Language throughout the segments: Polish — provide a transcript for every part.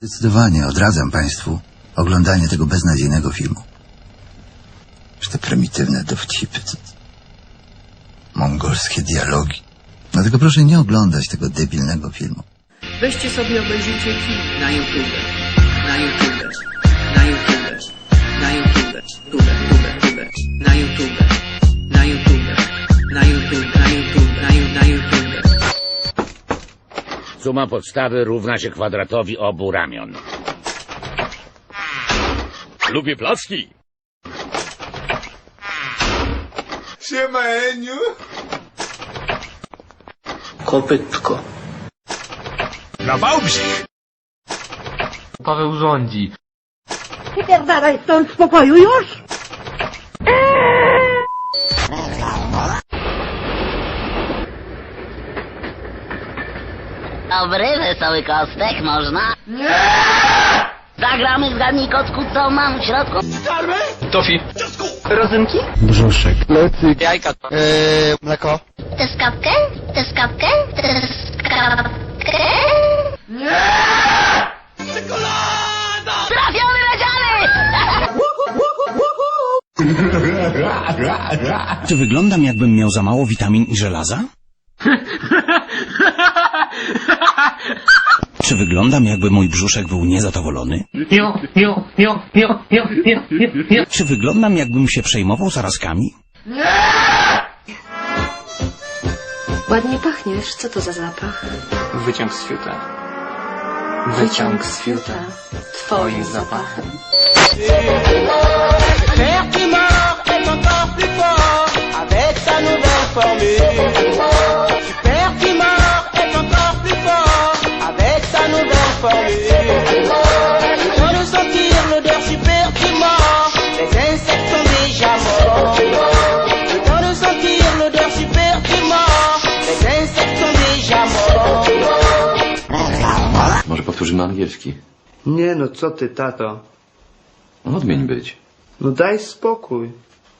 Zdecydowanie odradzam Państwu oglądanie tego beznadziejnego filmu. Że te prymitywne dowcipy, mongolskie dialogi. Dlatego proszę nie oglądać tego debilnego filmu. Weźcie sobie obejrzyjcie film na YouTube. Na YouTube. Na YouTube. Na YouTube. Tube, tube, tube. Na YouTube. Suma podstawy równa się kwadratowi obu ramion. Lubię placki. Kopytko. Na Wałbrzych. Paweł rządzi. Wypierdalaj stąd z pokoju już! Dobry, wesoły kostek, można? Nie! Zagramy zgadnij kocku, co mam w środku? Tofi. Rodzynki? mleko. Tę skapkę? Tę skapkę? Tę skapkę? Nie! Czekolada! Trafiony leciany! Czy wyglądam jakbym miał za mało witamin i żelaza? Czy wyglądam jakby mój brzuszek był niezadowolony? Czy wyglądam jakbym się przejmował zarazkami? Ładnie pachniesz. Co to za zapach? Wyciąg z fiuta. Wyciąg z fiuta. Twoim zapachem. Może powtórzymy angielski. Nie no, co ty, tato? Odmień być. No daj spokój.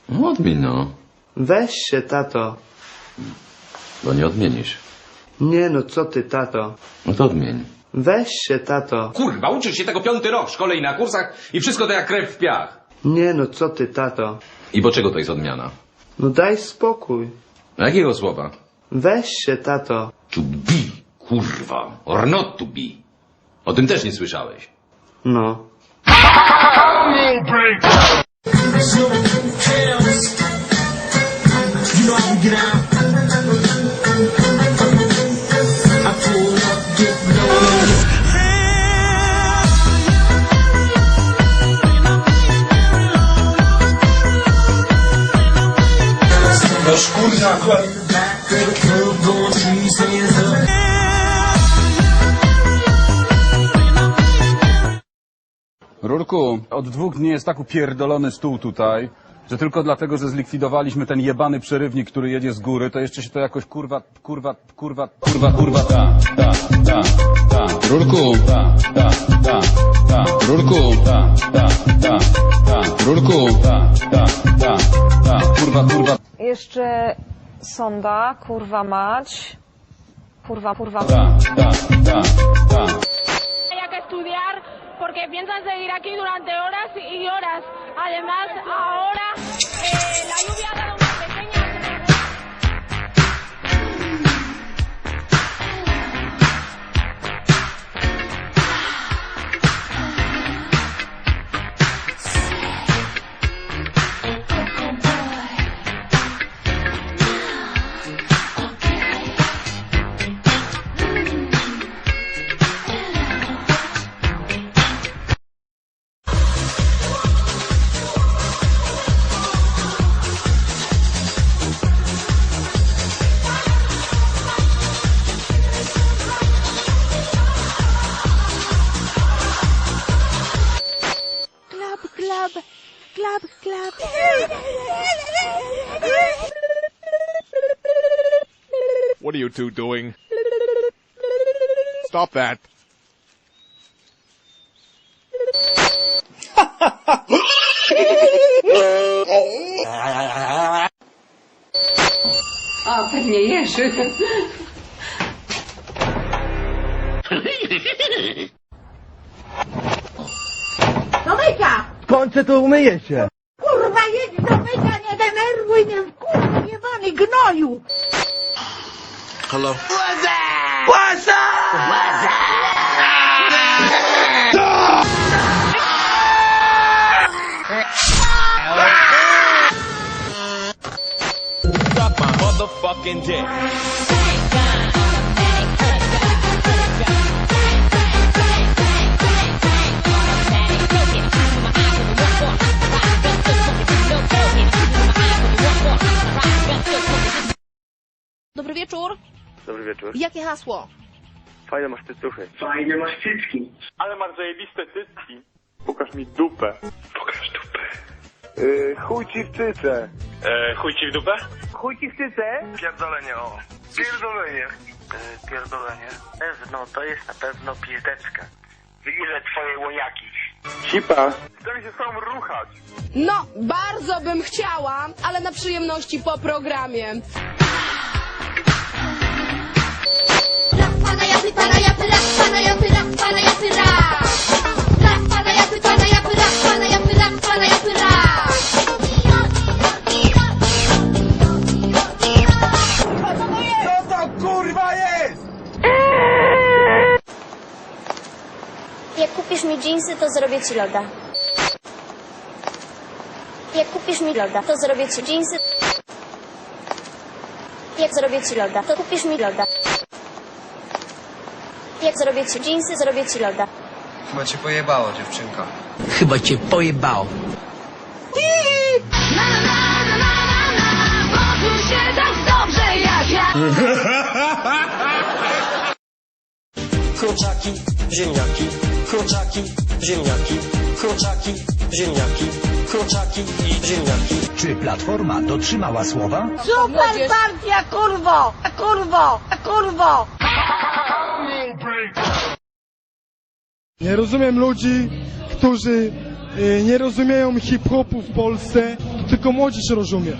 No odmień no, Weź się, tato. bo nie odmienisz. Nie no, co ty, tato? No to odmień. Weź się, tato. Kurwa, uczysz się tego piąty rok w szkole i na kursach i wszystko to jak krew w piach. Nie no, co ty, tato? I bo czego to jest odmiana? No daj spokój. Jakiego słowa? Weź się, tato. To be, kurwa, or not to be. O tym też nie słyszałeś. No. Rurku, od dwóch dni jest tak upierdolony stół tutaj, że tylko dlatego, że zlikwidowaliśmy ten jebany przerywnik, który jedzie z góry, to jeszcze się to jakoś kurwa, kurwa, kurwa, kurwa, kurwa, ta, ta, ta, ta. Rurku, ta, ta, ta, ta. Rurku, ta, ta, ta, ta. Rurku, ta, ta, ta, ta. Kurwa, kurwa, Jeszcze sonda, kurwa mać. Kurwa, kurwa. ta, ta, ta, ta. Hay que estudiar porque piensan seguir aquí durante horas y horas. Además, ahora eh, la lluvia ha dado What are you two doing? Stop that. А, поднеешь? Dalejka! W końcu tu umyję się. and ignore you. Hello? What's up? What's up? What's up? Suck my motherfucking dick. Dobry wieczór. Jakie hasło? Fajne masz tytuchy. Fajnie masz cycki. Ale masz zajebiste cycki. Pokaż mi dupę. Pokaż dupę. Yy, chuj ci w cyce. E, chuj ci w dupę? Chuj ci w cyce? Pierdolenie, o. Pierdolenie. Yy, pierdolenie. Pewno, to jest na pewno pizdeczka. Ile twoje łojaki? Cipa. Chcę mi się tobą ruchać. No, bardzo bym chciała, ale na przyjemności po programie. Mi dżinsy, to zrobię ci loda. Jak kupisz mi loda, to zrobię ci dżinsy. Jak zrobię ci loda, to kupisz mi loda. Jak zrobię ci dżinsy, zrobię ci loda. Chyba cię pojebało, dziewczynka. Chyba cię pojebało. Na, na, na, na, na, na, na, poczuł się tak dobrze jak ja. Kurczaki, ziemniaki, kurczaki, ziemniaki, kurczaki, ziemniaki, kurczaki i ziemniaki. Czy Platforma dotrzymała słowa? Super partia, kurwo! Kurwo! Kurwo! Nie rozumiem ludzi, którzy y, nie rozumieją hip-hopu w Polsce, tylko młodzież rozumie.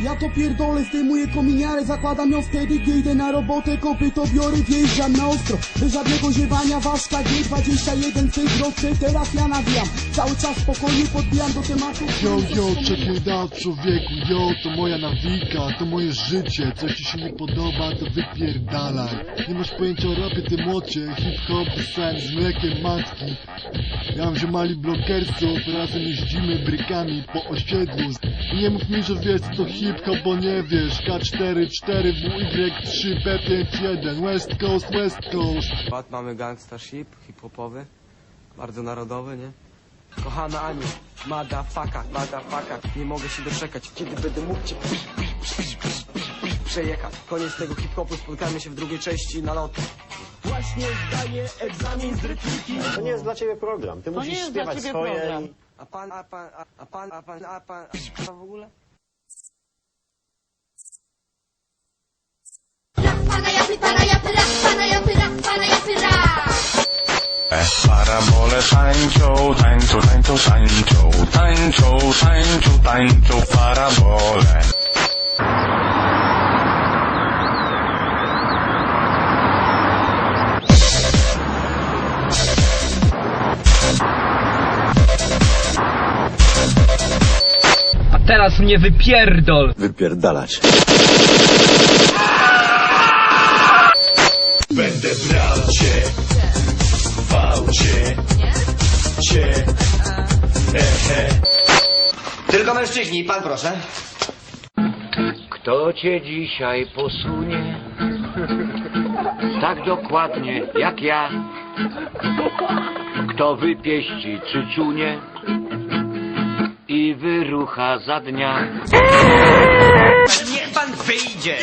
Ja to pierdolę, zdejmuję kominiarę, zakładam ją wtedy, gdy idę na robotę, kopyto biorę, wjeżdżam na ostro. Bez żadnego ziewania, ważka G21 w tej teraz ja nawijam. Cały czas spokojnie podbijam do tematu. Yo, yo, out, człowieku, yo, to moja nawika, to moje życie, co ci się nie podoba, to wypierdalaj. Nie masz pojęcia o rapie, ty młocie, hip-hop pisałem z mlekiem matki. Ja mam mali blokersów, razem jeździmy brykami po osiedlu. Nie mów mi, że wiesz co to hip-hop, bo nie wiesz. K4, 4, WY3, B5, West Coast, West Coast. Mamy gangsta ship, hip-hopowy, bardzo narodowy, nie? Kochana Aniu, madafaka, madafaka, nie mogę się doczekać, kiedy będę mógł cię przejechać. Koniec tego hip-hopu, spotkamy się w drugiej części nalotu. Właśnie zdaję egzamin z rytmiki. To nie jest dla ciebie program. Ty musisz śpiewać swoje i... A pan, a pan, a, a pan, a pan, a pan, a pan w ogóle? Pana japy, pana japy, rap, pana japy, rap, pana japy, rap. Parabole tańczą, tańczą, tańczą, tańczą, tańczą, tańczą, tańczą, parabole. Teraz mnie wypierdol! Wypierdalać. Będę brał cię, wał cię, cię, ehe. Tylko mężczyźni, pan proszę. Kto cię dzisiaj posunie? Tak dokładnie jak ja. Kto wypieści czyczunie i wyrucha za dnia. Niech pan wyjdzie!